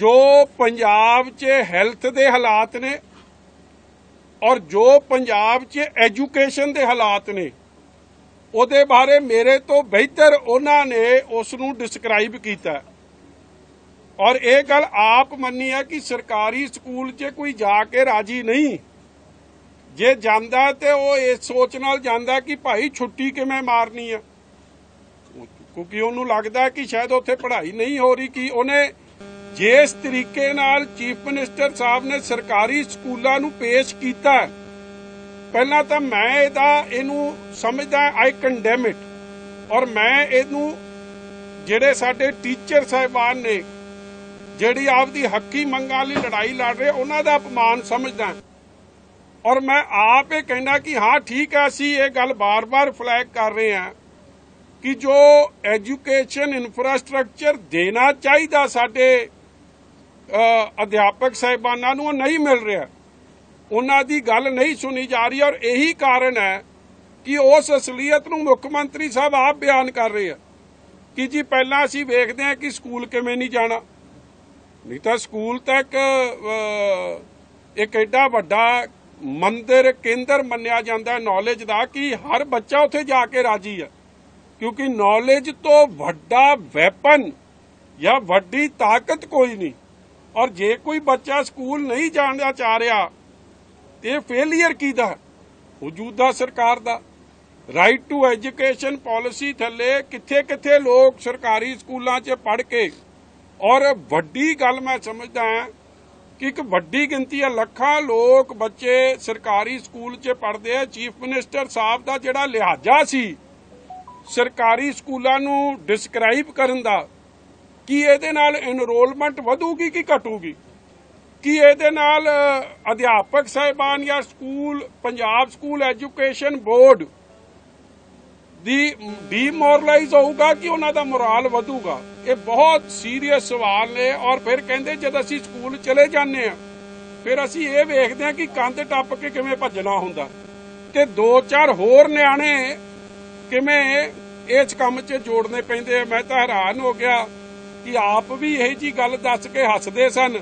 ਜੋ ਪੰਜਾਬ 'ਚ ਹੈਲਥ ਦੇ ਹਾਲਾਤ ਨੇ ਔਰ ਜੋ ਪੰਜਾਬ 'ਚ ਐਜੂਕੇਸ਼ਨ ਦੇ ਹਾਲਾਤ ਨੇ, ਉਹਦੇ ਬਾਰੇ ਮੇਰੇ ਤੋਂ ਬਿਹਤਰ ਉਹਨਾਂ ਨੇ ਉਸ ਨੂੰ ਡਿਸਕ੍ਰਾਈਬ ਕੀਤਾ। ਔਰ ਇਹ ਗੱਲ ਆਪ ਮੰਨੀ ਹੈ ਕਿ ਸਰਕਾਰੀ ਸਕੂਲ 'ਚ ਕੋਈ ਜਾ ਕੇ ਰਾਜੀ ਨਹੀਂ। ਜੇ ਜਾਂਦਾ ਤੇ ਉਹ ਇਸ ਸੋਚ ਨਾਲ ਜਾਂਦਾ ਕਿ ਭਾਈ ਛੁੱਟੀ ਕਿਵੇਂ ਮਾਰਨੀ ਆ? ਕਿਉਂਕਿ ਉਹਨੂੰ ਲੱਗਦਾ ਕਿ ਸ਼ਾਇਦ ਉੱਥੇ ਪੜ੍ਹਾਈ ਨਹੀਂ ਹੋ ਰਹੀ, ਕਿ ਉਹਨੇ ਜਿਸ ਤਰੀਕੇ ਨਾਲ ਚੀਫ ਮਿਨਿਸਟਰ ਸਾਹਿਬ ਨੇ ਸਰਕਾਰੀ ਸਕੂਲਾਂ ਨੂੰ ਪੇਸ਼ ਕੀਤਾ ਪਹਿਲਾਂ ਤਾਂ ਮੈਂ ਇਹਦਾ, ਇਹਨੂੰ ਸਮਝਦਾ ਆਈ ਕੰਡੈਮ ਇਟ ਔਰ ਮੈਂ ਇਹਨੂੰ, ਜਿਹੜੇ ਸਾਡੇ ਟੀਚਰ ਸਾਹਿਬਾਨ ਨੇ, ਜਿਹੜੀ ਆਪਦੀ ਹੱਕੀ ਮੰਗਾਂ ਲਈ ਲੜਾਈ ਲੜ ਰਹੇ, ਉਹਨਾਂ ਦਾ ਅਪਮਾਨ ਸਮਝਦਾ ਔਰ ਮੈਂ ਆਪ ਇਹ ਕਹਿਣਾ ਕਿ ਹਾਂ, ਠੀਕ ਹੈ, ਅਸੀਂ ਇਹ ਗੱਲ ਬਾਰ-ਬਾਰ ਫਲੈਗ ਕਰ ਰਹੇ ਹਾਂ ਕਿ ਜੋ ਐਜੂਕੇਸ਼ਨ ਇਨਫਰਾਸਟ੍ਰਕਚਰ ਦੇਣਾ ਚਾਹੀਦਾ ਸਾਡੇ ਅਧਿਆਪਕ ਸਾਹਿਬਾਨਾਂ ਨੂੰ ਨਹੀਂ ਮਿਲ ਰਿਹਾ। ਉਹਨਾਂ ਦੀ ਗੱਲ ਨਹੀਂ ਸੁਣੀ ਜਾ ਰਹੀ ਔਰ ਇਹੀ ਕਾਰਨ ਹੈ ਕਿ ਉਸ ਅਸਲੀਅਤ ਨੂੰ ਮੁੱਖ ਮੰਤਰੀ ਸਾਹਿਬ ਆਪ ਬਿਆਨ ਕਰ ਰਹੇ ਆ ਕਿ ਜੀ ਪਹਿਲਾਂ ਅਸੀਂ ਵੇਖਦੇ ਹਾਂ ਕਿ ਸਕੂਲ ਕਿਵੇਂ ਨਹੀਂ ਜਾਣਾ। ਨਹੀਂ ਤਾਂ ਸਕੂਲ ਤੱਕ ਇੱਕ ਐਡਾ ਵੱਡਾ ਮੰਦਿਰ, ਕੇਂਦਰ ਮੰਨਿਆ ਜਾਂਦਾ ਨੌਲੇਜ ਦਾ ਕਿ ਹਰ ਬੱਚਾ ਉੱਥੇ ਜਾ ਕੇ ਰਾਜੀ ਹੈ। ਕਿਉਂਕਿ ਨੌਲੇਜ ਤੋਂ ਵੱਡਾ ਵੈਪਨ ਜਾਂ ਵੱਡੀ ਤਾਕਤ ਕੋਈ ਨਹੀਂ। ਔਰ ਜੇ ਕੋਈ ਬੱਚਾ ਸਕੂਲ ਨਹੀਂ ਜਾਣਦਾ ਚਾਹ ਰਿਹਾ ਤੇ ਫੇਲਿਅਰ ਕਿਹਦਾ ਹੈ? ਮੌਜੂਦਾ ਸਰਕਾਰ ਦਾ ਰਾਈਟ ਟੂ ਐਜੂਕੇਸ਼ਨ ਪਾਲਿਸੀ ਥੱਲੇ ਕਿੱਥੇ ਕਿੱਥੇ ਲੋਕ ਸਰਕਾਰੀ ਸਕੂਲਾਂ 'ਚ ਪੜ੍ਹ ਕੇ, ਔਰ ਵੱਡੀ ਗੱਲ ਮੈਂ ਸਮਝਦਾ ਹਾਂ ਕਿ ਇੱਕ ਵੱਡੀ ਗਿਣਤੀ ਹੈ ਲੱਖਾਂ ਲੋਕ ਬੱਚੇ ਸਰਕਾਰੀ ਸਕੂਲ 'ਚ ਪੜ੍ਹਦੇ ਆ ਚੀਫ ਮਿਨਿਸਟਰ ਸਾਹਿਬ ਦਾ ਜਿਹੜਾ ਲਿਹਾਜ਼ਾ ਸੀ, ਸਰਕਾਰੀ ਸਕੂਲਾਂ ਨੂੰ ਡਿਸਕ੍ਰਾਈਬ ਕਰਨ ਦਾ ਕੀ ਇਹਦੇ ਨਾਲ ਐਨਰੋਲਮੈਂਟ ਵਧੂਗੀ ਕਿ ਘਟੂਗੀ? ਕੀ ਇਹਦੇ ਨਾਲ ਅਧਿਆਪਕ ਸਾਹਿਬਾਨ ਜਾਂ school, Punjab school education board ਦੀ ਡੀਮੋਰਲਾਈਜ਼ ਹੋਊਗਾ ਕਿ ਉਹਨਾਂ ਦਾ ਮੋਰਲ ਵਧੂਗਾ? ਇਹ ਬਹੁਤ ਸੀਰੀਅਸ ਸਵਾਲ ਨੇ ਔਰ ਫਿਰ ਕਹਿੰਦੇ ਜਦ ਅਸੀਂ ਸਕੂਲ ਚਲੇ ਜਾਂਦੇ ਆ ਫਿਰ ਅਸੀਂ ਇਹ ਵੇਖਦੇ ਆ ਕਿ ਕੰਧ ਟੱਪ ਕੇ ਕਿਵੇਂ ਭੱਜਣਾ ਹੁੰਦਾ। ਤੇ ਦੋ ਚਾਰ ਹੋਰ ਨਿਆਣੇ ਕਿਵੇਂ ਇਸ ਕੰਮ 'ਚ ਜੋੜਨੇ ਪੈਂਦੇ ਮੈਂ ਤਾਂ ਹੈਰਾਨ ਹੋ ਗਿਆ ਕਿ ਆਪ ਵੀ ਇਹ ਜੀ ਗੱਲ ਦੱਸ ਕੇ ਹੱਸਦੇ ਸਨ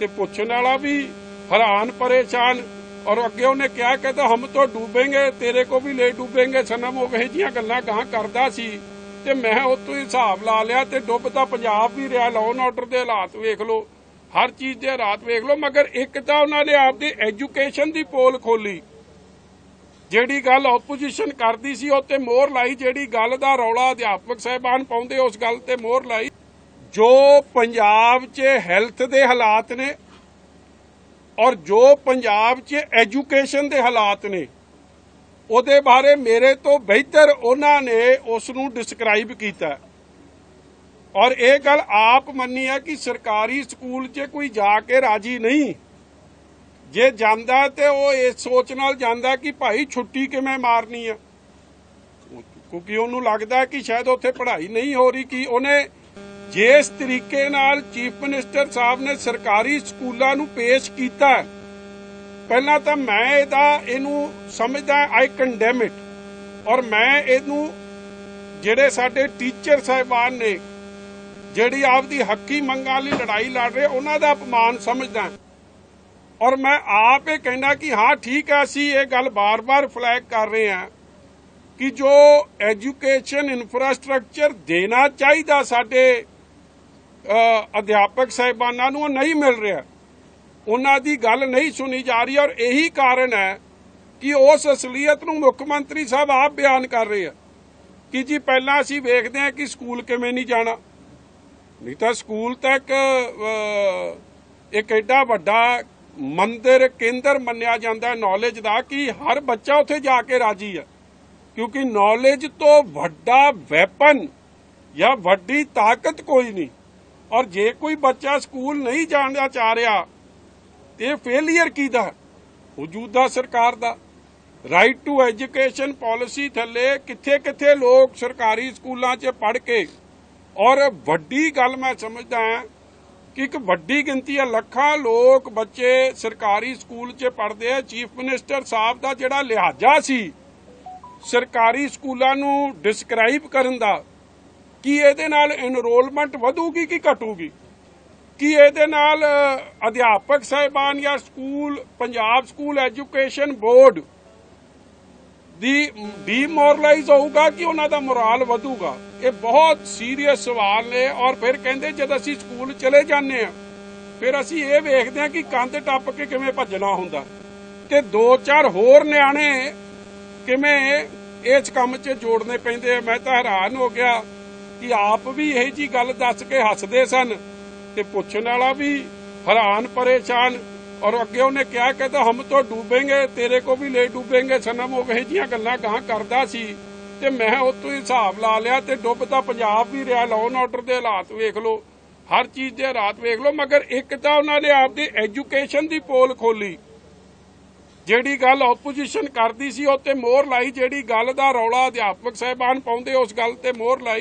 ਤੇ ਪੁੱਛਣ ਵਾਲਾ ਵੀ ਹੈਰਾਨ ਪਰੇਸ਼ਾਨ ਔਰ ਅੱਗੇ ਉਹਨੇ ਕਿਹਾ ਕਹਿੰਦਾ ਤਾਂ ਹਮ ਤੋਂ ਡੂਬेंगे ਤੇਰੇ ਕੋ ਵੀ ਲੈ ਡੂਬेंगे ਸਨਮ ਉਹ ਇਹ ਜੀਆਂ ਗੱਲਾਂ ਗਾਂ ਕਰਦਾ ਸੀ ਤੇ ਮੈਂ ਉਹ ਤੋਂ ਹਿਸਾਬ ਲਾ ਲਿਆ ਤੇ ਡੁੱਬ ਤਾਂ ਪੰਜਾਬ ਵੀ ਰਿਹਾ ਲਾਅ ਆਰਡਰ ਦੇ ਹਾਲਾਤ ਵੇਖ ਲਓ, ਹਰ ਚੀਜ਼ ਦੇ ਹਾਲਾਤ ਵੇਖ ਲਓ, ਮਗਰ ਇੱਕ ਤਾਂ ਉਹਨਾਂ ਨੇ ਆਪਦੀ ਐਜੂਕੇਸ਼ਨ ਦੀ ਪੋਲ ਖੋਲੀ ਜਿਹੜੀ ਗੱਲ ਆਪੋਜੀਸ਼ਨ ਕਰਦੀ ਸੀ, ਉਹ ਤੇ ਮੋਹਰ ਲਾਈ, ਜਿਹੜੀ ਗੱਲ ਦਾ ਰੌਲਾ ਅਧਿਆਪਕ ਸਾਹਿਬਾਨ ਪਾਉਂਦੇ, ਉਸ ਗੱਲ ਤੇ ਮੋਹਰ ਲਾਈ। ਜੋ ਪੰਜਾਬ 'ਚ ਹੈਲਥ ਦੇ ਹਾਲਾਤ ਨੇ ਔਰ ਜੋ ਪੰਜਾਬ 'ਚ ਐਜੂਕੇਸ਼ਨ ਦੇ ਹਾਲਾਤ ਨੇ, ਉਹਦੇ ਬਾਰੇ ਮੇਰੇ ਤੋਂ ਬਿਹਤਰ ਉਹਨਾਂ ਨੇ ਉਸ ਨੂੰ ਡਿਸਕ੍ਰਾਈਬ ਕੀਤਾ। ਔਰ ਇਹ ਗੱਲ ਆਪ ਮੰਨੀ ਹੈ ਕਿ ਸਰਕਾਰੀ ਸਕੂਲ 'ਚ ਕੋਈ ਜਾ ਕੇ ਰਾਜੀ ਨਹੀਂ। ਜੇ ਜਾਂਦਾ ਤੇ ਉਹ ਇਸ ਸੋਚ ਨਾਲ ਜਾਂਦਾ ਕਿ ਭਾਈ ਛੁੱਟੀ ਕਿਵੇਂ ਮਾਰਨੀ ਆ? ਕਿਉਂਕਿ ਉਹਨੂੰ ਲੱਗਦਾ ਕਿ ਸ਼ਾਇਦ ਉੱਥੇ ਪੜ੍ਹਾਈ ਨਹੀਂ ਹੋ ਰਹੀ, ਕਿ ਉਹਨੇ ਜਿਸ ਤਰੀਕੇ ਨਾਲ ਚੀਫ ਮਿਨਿਸਟਰ ਸਾਹਿਬ ਨੇ ਸਰਕਾਰੀ ਸਕੂਲਾਂ ਨੂੰ ਪੇਸ਼ ਕੀਤਾ ਪਹਿਲਾਂ ਤਾਂ ਮੈਂ ਇਹਦਾ, ਇਹਨੂੰ ਸਮਝਦਾ ਆਈ ਕੰਡੈਮ ਇਟ ਔਰ ਮੈਂ ਇਹਨੂੰ, ਜਿਹੜੇ ਸਾਡੇ ਟੀਚਰ ਸਾਹਿਬਾਨ ਨੇ, ਜਿਹੜੀ ਆਪਦੀ ਹੱਕੀ ਮੰਗਾਂ ਲਈ ਲੜਾਈ ਲੜ ਰਹੇ, ਉਹਨਾਂ ਦਾ ਅਪਮਾਨ ਸਮਝਦਾ ਔਰ ਮੈਂ ਆਪ ਇਹ ਕਹਿਣਾ ਕਿ ਹਾਂ, ਠੀਕ ਹੈ, ਅਸੀਂ ਇਹ ਗੱਲ ਬਾਰ-ਬਾਰ ਫਲੈਗ ਕਰ ਰਹੇ ਹਾਂ ਕਿ ਜੋ ਐਜੂਕੇਸ਼ਨ ਇਨਫਰਾਸਟ੍ਰਕਚਰ ਦੇਣਾ ਚਾਹੀਦਾ ਸਾਡੇ ਅਧਿਆਪਕ ਸਾਹਿਬਾਨਾਂ ਨੂੰ ਨਹੀਂ ਮਿਲ ਰਿਹਾ। ਉਹਨਾਂ ਦੀ ਗੱਲ ਨਹੀਂ ਸੁਣੀ ਜਾ ਰਹੀ ਔਰ ਇਹੀ ਕਾਰਨ ਹੈ ਕਿ ਉਸ ਅਸਲੀਅਤ ਨੂੰ ਮੁੱਖ ਮੰਤਰੀ ਸਾਹਿਬ ਆਪ ਬਿਆਨ ਕਰ ਰਹੇ ਆ ਕਿ ਜੀ ਪਹਿਲਾਂ ਅਸੀਂ ਵੇਖਦੇ ਹਾਂ ਕਿ ਸਕੂਲ ਕਿਵੇਂ ਨਹੀਂ ਜਾਣਾ। ਨਹੀਂ ਤਾਂ ਸਕੂਲ ਤੱਕ ਇੱਕ ਐਡਾ ਵੱਡਾ ਮੰਦਿਰ, ਕੇਂਦਰ ਮੰਨਿਆ ਜਾਂਦਾ ਨੌਲੇਜ ਦਾ ਕਿ ਹਰ ਬੱਚਾ ਉੱਥੇ ਜਾ ਕੇ ਰਾਜੀ ਹੈ ਕਿਉਂਕਿ ਨੌਲੇਜ ਤੋਂ ਵੱਡਾ ਵੈਪਨ ਜਾਂ ਵੱਡੀ ਤਾਕਤ ਕੋਈ ਨਹੀਂ। ਔਰ ਜੇ ਕੋਈ ਬੱਚਾ ਸਕੂਲ ਨਹੀਂ ਜਾਣਦਾ ਚਾਹ ਰਿਹਾ ਤੇ ਫੇਲਿਅਰ ਕਿਹਦਾ ਹੈ? ਮੌਜੂਦਾ ਸਰਕਾਰ ਦਾ ਰਾਈਟ ਟੂ ਐਜੂਕੇਸ਼ਨ ਪਾਲਿਸੀ ਥੱਲੇ ਕਿੱਥੇ ਕਿੱਥੇ ਲੋਕ ਸਰਕਾਰੀ ਸਕੂਲਾਂ 'ਚ ਪੜ੍ਹ ਕੇ, ਔਰ ਵੱਡੀ ਗੱਲ ਮੈਂ ਸਮਝਦਾ ਹਾਂ ਕਿ ਇੱਕ ਵੱਡੀ ਗਿਣਤੀ ਹੈ, ਲੱਖਾਂ ਲੋਕ ਬੱਚੇ ਸਰਕਾਰੀ ਸਕੂਲ 'ਚ ਪੜ੍ਹਦੇ ਆ ਚੀਫ ਮਿਨਿਸਟਰ ਸਾਹਿਬ ਦਾ ਜਿਹੜਾ ਲਿਹਾਜ਼ਾ ਸੀ, ਸਰਕਾਰੀ ਸਕੂਲਾਂ ਨੂੰ ਡਿਸਕ੍ਰਾਈਬ ਕਰਨ ਦਾ ਕੀ ਇਹਦੇ ਨਾਲ ਐਨਰੋਲਮੈਂਟ ਵਧੂਗੀ ਕਿ ਘਟੂਗੀ? ਕੀ ਇਹਦੇ ਨਾਲ ਅਧਿਆਪਕ ਸਾਹਿਬਾਨ ਜਾਂ school, Punjab school education board ਦੀ ਡੀਮੋਰਲਾਈਜ਼ ਹੋਊਗਾ ਕਿ ਉਹਨਾਂ ਦਾ ਮੋਰਲ ਵਧੂਗਾ? ਇਹ ਬਹੁਤ ਸੀਰੀਅਸ ਸਵਾਲ ਨੇ ਔਰ ਫਿਰ ਕਹਿੰਦੇ ਜਦ ਅਸੀਂ ਸਕੂਲ ਚਲੇ ਜਾਂਦੇ ਆ ਫਿਰ ਅਸੀਂ ਇਹ ਵੇਖਦੇ ਆ ਕਿ ਕੰਧ ਟੱਪ ਕੇ ਕਿਵੇਂ ਭੱਜਣਾ ਹੁੰਦਾ। ਤੇ ਦੋ ਚਾਰ ਹੋਰ ਨਿਆਣੇ ਕਿਵੇਂ ਇਸ ਕੰਮ 'ਚ ਜੋੜਨੇ ਪੈਂਦੇ ਆ? ਮੈਂ ਤਾਂ ਹੈਰਾਨ ਹੋ ਗਿਆ। ਕਿ ਆਪ ਵੀ ਇਹ ਜੀ ਗੱਲ ਦੱਸ ਕੇ ਹੱਸਦੇ ਸਨ ਤੇ ਪੁੱਛਣ ਵਾਲਾ ਵੀ ਹੈਰਾਨ ਪਰੇਸ਼ਾਨ ਔਰ ਅੱਗੇ ਉਹਨੇ ਕਿਹਾ ਕਹਿੰਦਾ ਹਮ ਤਾਂ ਡੂਬेंगे ਤੇਰੇ ਕੋ ਵੀ ਲੈ ਡੂਬेंगे ਸਨਮ ਉਹ ਇਹ ਜੀਆਂ ਗੱਲਾਂ ਗਾਂ ਕਰਦਾ ਸੀ ਤੇ ਮੈਂ ਉਹ ਹੀ ਹਿਸਾਬ ਲਾ ਲਿਆ ਤੇ ਡੁੱਬਦਾ ਪੰਜਾਬ ਵੀ ਰਿਹਾ ਲਾਅ ਆਰਡਰ ਦੇ ਹਾਲਾਤ ਵੇਖ ਲਓ, ਹਰ ਚੀਜ਼ ਦੇ ਹਾਲਾਤ ਵੇਖ ਲਓ, ਮਗਰ ਇੱਕ ਤਾਂ ਉਹਨਾਂ ਨੇ ਆਪਦੀ ਐਜੂਕੇਸ਼ਨ ਦੀ ਪੋਲ ਖੋਲੀ ਜਿਹੜੀ ਗੱਲ ਆਪੋਜੀਸ਼ਨ ਕਰਦੀ ਸੀ, ਉਹ ਤੇ ਮੋਹਰ ਲਾਈ, ਜਿਹੜੀ ਗੱਲ ਦਾ ਰੌਲਾ ਅਧਿਆਪਕ ਸਾਹਿਬਾਨ ਪਾਉਂਦੇ, ਉਸ ਗੱਲ ਤੇ ਮੋਹਰ ਲਾਈ।